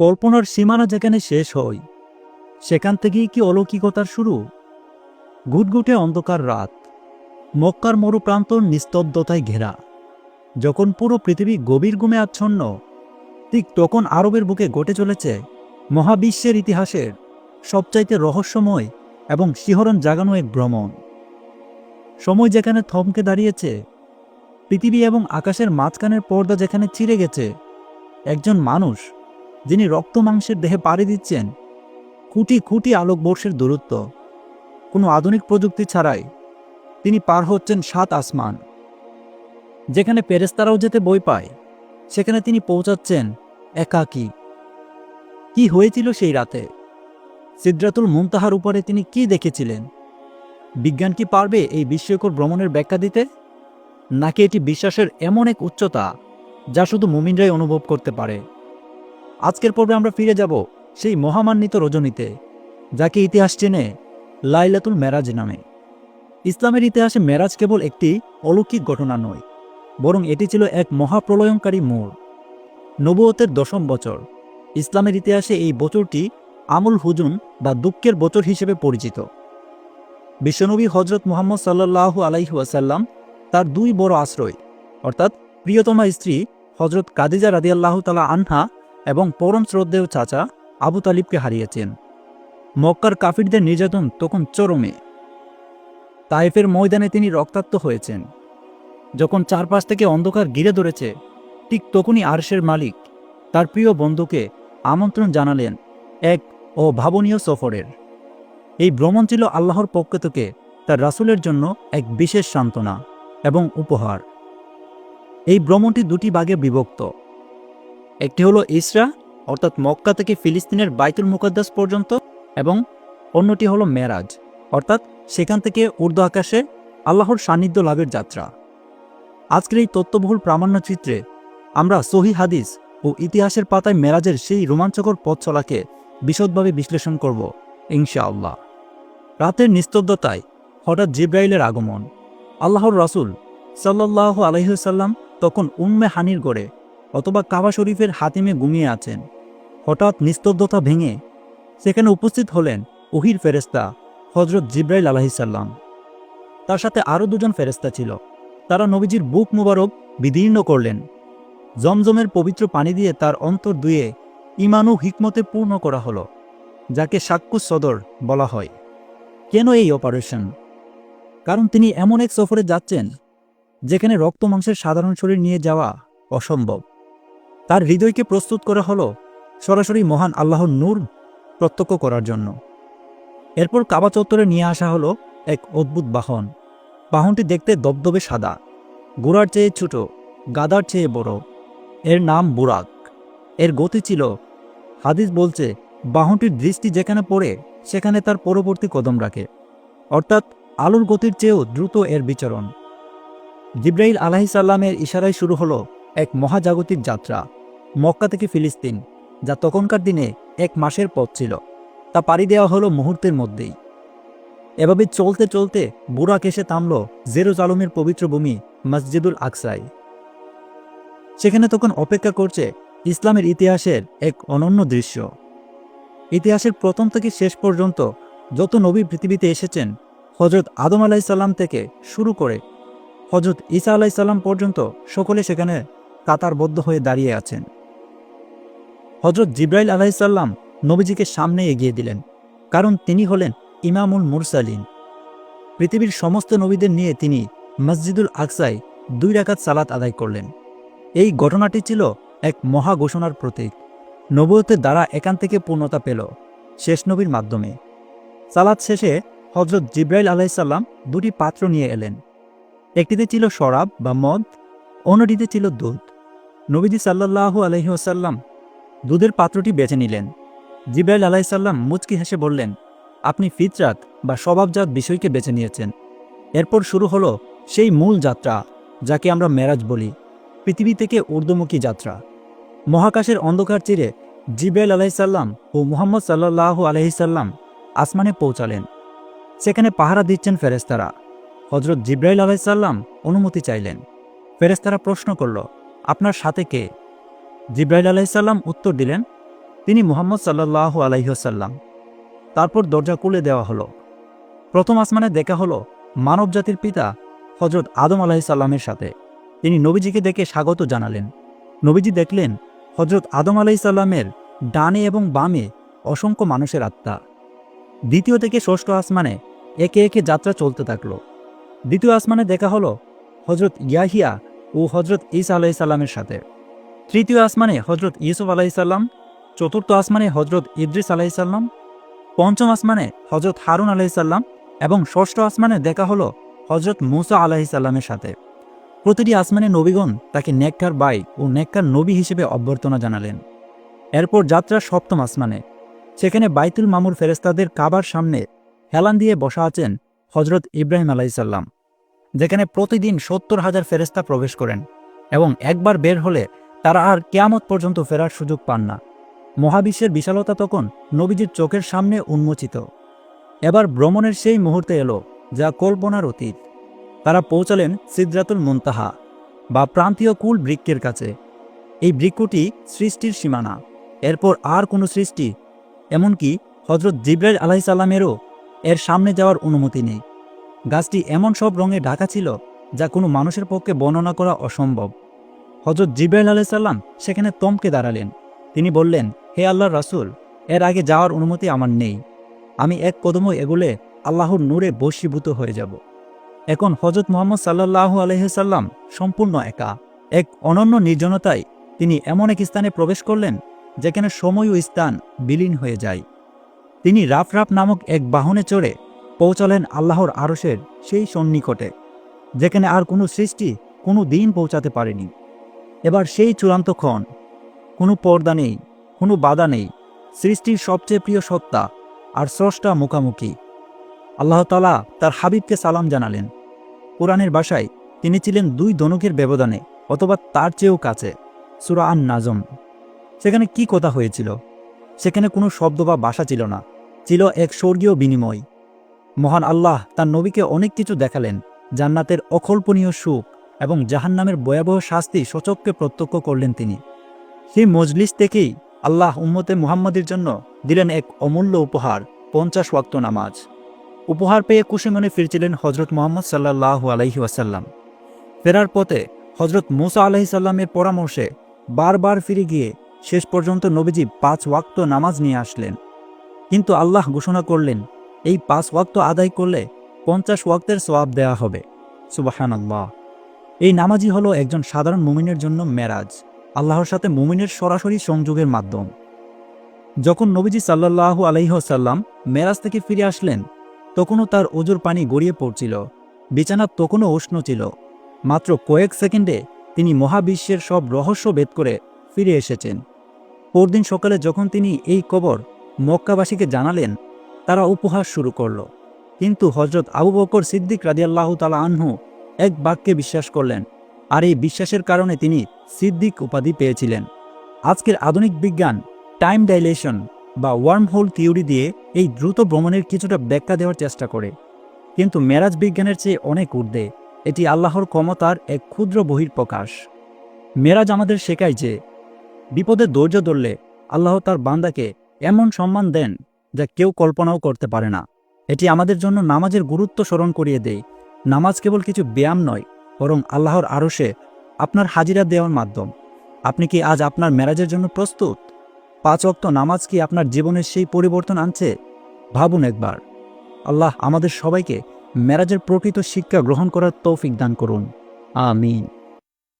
কল্পনার সীমানা যেখানে শেষ হয়, সেখান থেকেই কি অলৌকিকতার শুরু? ঘুটঘুটে অন্ধকার রাত। মক্কার মরুপ্রান্তর নিস্তব্ধতায় ঘেরা। যখন পুরো পৃথিবী গভীর গুমে আচ্ছন্ন, ঠিক তখন আরবের বুকে ঘটে চলেছে মহাবিশ্বের ইতিহাসের সবচাইতে রহস্যময় এবং শিহরণ জাগানো এক ভ্রমণ। সময় যেখানে থমকে দাঁড়িয়েছে, পৃথিবী এবং আকাশের মাঝখানের পর্দা যেখানে চিরে গেছে, একজন মানুষ যিনি রক্ত মাংসের দেহে পাড়ি দিচ্ছেন খুঁটি খুঁটি আলোকবর্ষের দূরত্ব। কোনো আধুনিক প্রযুক্তি ছাড়াই তিনি পার হচ্ছেন সাত আসমান। যেখানে পেরেস্তারাও যেতে বই পায়, সেখানে তিনি পৌঁছাচ্ছেন একাকী। কি হয়েছিল সেই রাতে? সিদ্রাতুল মুমতাহার উপরে তিনি কি দেখেছিলেন? বিজ্ঞান কি পারবে এই বিস্ময়কর ভ্রমণের ব্যাখ্যা দিতে? নাকি এটি বিশ্বাসের এমন এক উচ্চতা, যা শুধু মুমিনরাই অনুভব করতে পারে? আজকের পর্বে আমরা ফিরে যাব সেই মহামান্বিত রজনীতে, যাকে ইতিহাস চেনে লাইলাতুল মেরাজ নামে। ইসলামের ইতিহাসে মেরাজ কেবল একটি অলৌকিক ঘটনা নয়, বরং এটি ছিল এক মহাপ্রলয়ঙ্কারী মোড়। নবুয়তের দশম বছর, ইসলামের ইতিহাসে এই বছরটি আমুল হুজুন বা দুঃখের বছর হিসেবে পরিচিত। বিশ্বনবী হজরত মুহাম্মদ সাল্লাহ আলাইহু আসাল্লাম তার দুই বড় আশ্রয়, অর্থাৎ প্রিয়তমা স্ত্রী হজরত কাদিজা রাদিয়াল্লাহ তালা আনহা এবং পরম শ্রদ্ধেয় চাচা আবু তালিবকে হারিয়েছেন। মক্কার কাফিরদের নির্যাতন তখন চরমে। তাইফের ময়দানে তিনি রক্তাক্ত হয়েছেন। যখন চারপাশ থেকে অন্ধকার ঘিরে ধরেছে, ঠিক তখনই আরশের মালিক তার প্রিয় বন্ধুকে আমন্ত্রণ জানালেন এক অভাবনীয় সফরের। এই ভ্রমণ ছিল আল্লাহর পক্ষ থেকে তার রাসূলের জন্য এক বিশেষ সান্ত্বনা এবং উপহার। এই ভ্রমণটি দুটি ভাগে বিভক্ত। একটি হলো ইসরা অর্থাৎ মক্কা থেকে ফিলিস্তিনের বাইতুল মুকদ্দাস পর্যন্ত, এবং অন্যটি হলো মেরাজ, অর্থাৎ সেখান থেকে উর্দু আকাশে আল্লাহর সান্নিধ্য লাভের যাত্রা। আজকের এই তত্ত্ববহুল প্রামাণ্য চিত্রে আমরা সহি হাদিস ও ইতিহাসের পাতায় মেরাজের সেই রোমাঞ্চকর পথ চলাকে বিশদভাবে বিশ্লেষণ করব, ইনশাআল্লাহ। রাতের নিস্তব্ধতায় হঠাৎ জিব্রাইলের আগমন। আল্লাহর রাসূল সাল্লাহ আলহিসাল্লাম তখন উম্মে হানির গড়ে অথবা কাবা শরীফের হাতিমে ঘুমিয়ে আছেন। হঠাৎ নিস্তব্ধতা ভেঙে সেখানে উপস্থিত হলেন ওহির ফেরেস্তা হজরত জিব্রাইল আলাহিসাল্লাম তার সাথে আরও দুজন ফেরেস্তা ছিল। তারা নবীজির বুক মুবারক বিদীর্ণ করলেন। জমজমের পবিত্র পানি দিয়ে তার অন্তর দুয়ে ইমানু হিকমতে পূর্ণ করা হলো, যাকে সাক্কুস সদর বলা হয়। কেন এই অপারেশন? কারণ তিনি এমন এক সফরে যাচ্ছেন, যেখানে রক্ত মাংসের সাধারণ শরীর নিয়ে যাওয়া অসম্ভব। তার হৃদয়কে প্রস্তুত করা হলো সরাসরি মহান আল্লাহর নূর প্রত্যক্ষ করার জন্য। এরপর কাবা চত্বরে নিয়ে আসা হলো এক অদ্ভুত বাহন। বাহনটি দেখতে দবদবে সাদা, গোড়ার চেয়ে ছোট, গাদার চেয়ে বড়। এর নাম বুরাক। এর গতি ছিল, হাদিস বলছে, বাহনটির দৃষ্টি যেখানে পড়ে, সেখানে তার পরবর্তী কদম রাখে। অর্থাৎ আলোর গতির চেয়েও দ্রুত এর বিচরণ। জিব্রাইল আলাহিসাল্লামের ইশারায় শুরু হলো এক মহাজাগতিক যাত্রা। মক্কা থেকে ফিলিস্তিন, যা তখনকার দিনে এক মাসের পথ ছিল, তা পাড়ি দেওয়া হলো মুহূর্তের মধ্যেই। এভাবে চলতে চলতে বুরাক এসে থামল জেরুজালমের পবিত্র ভূমি মসজিদুল আকসাই সেখানে তখন অপেক্ষা করছে ইসলামের ইতিহাসের এক অনন্য দৃশ্য। ইতিহাসের প্রথম থেকে শেষ পর্যন্ত যত নবী পৃথিবীতে এসেছেন হজরত আদম আলাইসাল্লাম থেকে শুরু করে হজরত ঈসা আলাইসাল্লাম পর্যন্ত সকলে সেখানে কাতারবদ্ধ হয়ে দাঁড়িয়ে আছেন। হজরত জিব্রাইল আলাইসাল্লাম নবীজিকে সামনে এগিয়ে দিলেন, কারণ তিনি হলেন ইমামুল মুরসালিন। পৃথিবীর সমস্ত নবীদের নিয়ে তিনি মসজিদুল আকসায় দুই রাকাত সালাত আদায় করলেন। এই ঘটনাটি ছিল এক মহা ঘোষণার প্রতীক। নবুয়তের দ্বারা এখান থেকে পূর্ণতা পেল শেষ নবীর মাধ্যমে। সালাত শেষে হজরত জিব্রাইল আলাইসাল্লাম দুটি পাত্র নিয়ে এলেন। একটিতে ছিল শরাব বা মদ, অন্যটিতে ছিল দুধ। নবীজি সাল্লাহু আলহিহাসাল্লাম দুধের পাত্রটি বেছে নিলেন। জিব্রাইল আলাইসাল্লাম মুচকি হেসে বললেন, আপনি ফিতরাত বা স্বভাবজাত বিষয়কে বেছে নিয়েছেন। এরপর শুরু হলো সেই মূল যাত্রা, যাকে আমরা মেরাজ বলি, পৃথিবী থেকে ঊর্ধ্বমুখী যাত্রা। মহাকাশের অন্ধকার চিরে জিব্রাইল আলাইসাল্লাম ও মুহাম্মদ সাল্লাহু আলহিসাল্লাম আসমানে পৌঁছালেন। সেখানে পাহারা দিচ্ছেন ফেরেস্তারা হজরত জিব্রাইল আলাইসাল্লাম অনুমতি চাইলেন। ফেরেস্তারা প্রশ্ন করল, আপনার সাথে কে? জিব্রাইল আলাইসাল্লাম উত্তর দিলেন, তিনি মুহাম্মদ সাল্লাহ আলাইহসাল্লাম তারপর দরজা খুলে দেওয়া হলো। প্রথম আসমানে দেখা হলো মানবজাতির পিতা হজরত আদম আলাহিসাল্লামের সাথে। তিনি নবীজিকে দেখে স্বাগত জানালেন। নবীজি দেখলেন হজরত আদম আলাইসাল্লামের ডানে এবং বামে অসংখ্য মানুষের আত্মা। দ্বিতীয় থেকে ষষ্ঠ আসমানে একে একে যাত্রা চলতে থাকল। দ্বিতীয় আসমানে দেখা হলো হজরত ইয়াহিয়া ও হজরত ইসা আলাইসাল্লামের সাথে। তৃতীয় আসমানে হজরত ইউসুফ আলাইসাল্লাম চতুর্থ আসমানে হজরত ইদ্রিস আলাইসাল্লাম পঞ্চম আসমানে হজরত হারুন আলাইসাল্লাম এবং ষষ্ঠ আসমানে দেখা হলো হজরত মুসা আলাহিসাল্লামের সাথে। প্রতিটি আসমানে নবীগণ তাকে নেককার বাই ও নেককার নবী হিসেবে অভ্যর্থনা জানালেন। এরপর যাত্রা সপ্তম আসমানে, সেখানে বাইতুল মামুর ফেরেস্তাদের কাবার সামনে হেলান দিয়ে বসা আছেন হজরত ইব্রাহিম আলাইসাল্লাম যেখানে প্রতিদিন সত্তর হাজার ফেরেস্তা প্রবেশ করেন এবং একবার বের হলে তারা আর কেয়ামত পর্যন্ত ফেরার সুযোগ পান না। মহাবিশ্বের বিশালতা তখন নবীজির চোখের সামনে উন্মোচিত। এবার ভ্রমণের সেই মুহূর্তে এলো, যা কল্পনার অতীত। তারা পৌঁছালেন সিদ্রাতুল মুনতাহা, বা প্রান্তীয় কুল বৃক্ষের কাছে। এই বৃক্ষটি সৃষ্টির সীমানা। এরপর আর কোনো সৃষ্টি, এমনকি হজরত জিব্রাইল আলাহিসাল্লামেরও এর সামনে যাওয়ার অনুমতি নেই। গাছটি এমন সব রঙে ঢাকা ছিল, যা কোনো মানুষের পক্ষে বর্ণনা করা অসম্ভব। হজরত জিব্রাইল আলাইসাল্লাম সেখানে তমকে দাঁড়ালেন। তিনি বললেন, হে আল্লাহর রাসূল, এর আগে যাওয়ার অনুমতি আমার নেই। আমি এক কদমও এগুলে আল্লাহর নূরে বশীভূত হয়ে যাব। এখন হজরত মোহাম্মদ সাল্লাহ আলহিসাল্লাম সম্পূর্ণ একা। এক অনন্য নির্জনতায় তিনি এমন এক স্থানে প্রবেশ করলেন, যেখানে সময় ও স্থান বিলীন হয়ে যায়। তিনি রাফ রাফ নামক এক বাহনে চড়ে পৌঁছালেন আল্লাহর আরশের সেই সন্নিকটে, যেখানে আর কোনো সৃষ্টি কোনো দিন পৌঁছাতে পারেনি। এবার সেই চূড়ান্ত ক্ষণ। কোনো পর্দা নেই, কোনো বাধা নেই। সৃষ্টির সবচেয়ে প্রিয় সত্তা আর স্রষ্টা মুখামুখি। আল্লাহ তালা তার হাবিবকে সালাম জানালেন। কোরআনের বাসায় তিনি ছিলেন দুই দনকের ব্যবধানে অথবা তার চেয়েও কাছে, সুরা নাজম সেখানে কি কথা হয়েছিল? সেখানে কোনো শব্দ বা বাসা ছিল না, ছিল এক স্বর্গীয় বিনিময়। মহান আল্লাহ তার নবীকে অনেক কিছু দেখালেন, জান্নাতের অকল্পনীয় সুখ এবং জাহান্নামের ভয়াবহ শাস্তি সচককে প্রত্যক্ষ করলেন তিনি। সেই মজলিস থেকেই আল্লাহ উম্মতে মুহাম্মদের জন্য দিলেন এক অমূল্য উপহার, পঞ্চাশ ওয়াক্ত নামাজ। উপহার পেয়ে খুশি মনে ফিরছিলেন হজরত মোহাম্মদ সাল্লাহ আলাইহি ওয়াসাল্লাম। ফেরার পথে হজরত মুসা আলাহি সাল্লামের পরামর্শে বারবার ফিরে গিয়ে শেষ পর্যন্ত নবীজি পাঁচ ওয়াক্ত নামাজ নিয়ে আসলেন। কিন্তু আল্লাহ ঘোষণা করলেন, এই পাঁচ ওয়াক্ত আদায় করলে পঞ্চাশ ওয়াক্তের সোয়াব দেয়া হবে। সুবাহান আল্লাহ এই নামাজই হলো একজন সাধারণ মুমিনের জন্য মেরাজ, আল্লাহর সাথে মুমিনের সরাসরি সংযোগের মাধ্যম। যখন নবীজি সাল্লাহু আলাইহসাল্লাম মেরাজ থেকে ফিরে আসলেন, তখনও তার ওজোর পানি গড়িয়ে পড়ছিল, বিছানা তখনও উষ্ণ ছিল। মাত্র কয়েক সেকেন্ডে তিনি মহাবিশ্বের সব রহস্য ভেদ করে ফিরে এসেছেন। পরদিন সকালে যখন তিনি এই কবর মক্কাবাসীকে জানালেন, তারা উপহাস শুরু করল। কিন্তু হজরত আবু বকর সিদ্দিক রাদিয়াল্লাহু তালা আনহু এক বাক্যে বিশ্বাস করলেন, আর এই বিশ্বাসের কারণে তিনি সিদ্দিক উপাধি পেয়েছিলেন। আজকের আধুনিক বিজ্ঞান টাইম ডাইলেশন বা ওয়ার্ম হোল থিওরি দিয়ে এই দ্রুত ভ্রমণের কিছুটা ব্যাখ্যা দেওয়ার চেষ্টা করে। কিন্তু মেরাজ বিজ্ঞানের চেয়ে অনেক ঊর্ধ্বে, এটি আল্লাহর ক্ষমতার এক ক্ষুদ্র বহির্প্রকাশ মেরাজ আমাদের শেখায় যে, বিপদে ধৈর্য ধরলে আল্লাহ তার বান্দাকে এমন সম্মান দেন যা কেউ কল্পনাও করতে পারে না। এটি আমাদের জন্য নামাজের গুরুত্ব স্মরণ করিয়ে দেয়। নামাজ কেবল কিছু ব্যায়াম নয়, বরং আল্লাহর আরশে আপনার হাজিরা দেওয়ার মাধ্যম। আপনি কি আজ আপনার ম্যারাজের জন্য প্রস্তুত? পাঁচ অক্ত নামাজ কি আপনার জীবনের সেই পরিবর্তন আনছে? ভাবুন একবার। আল্লাহ আমাদের সবাইকে ম্যারাজের প্রকৃত শিক্ষা গ্রহণ করার তৌফিক দান করুন। আমিন।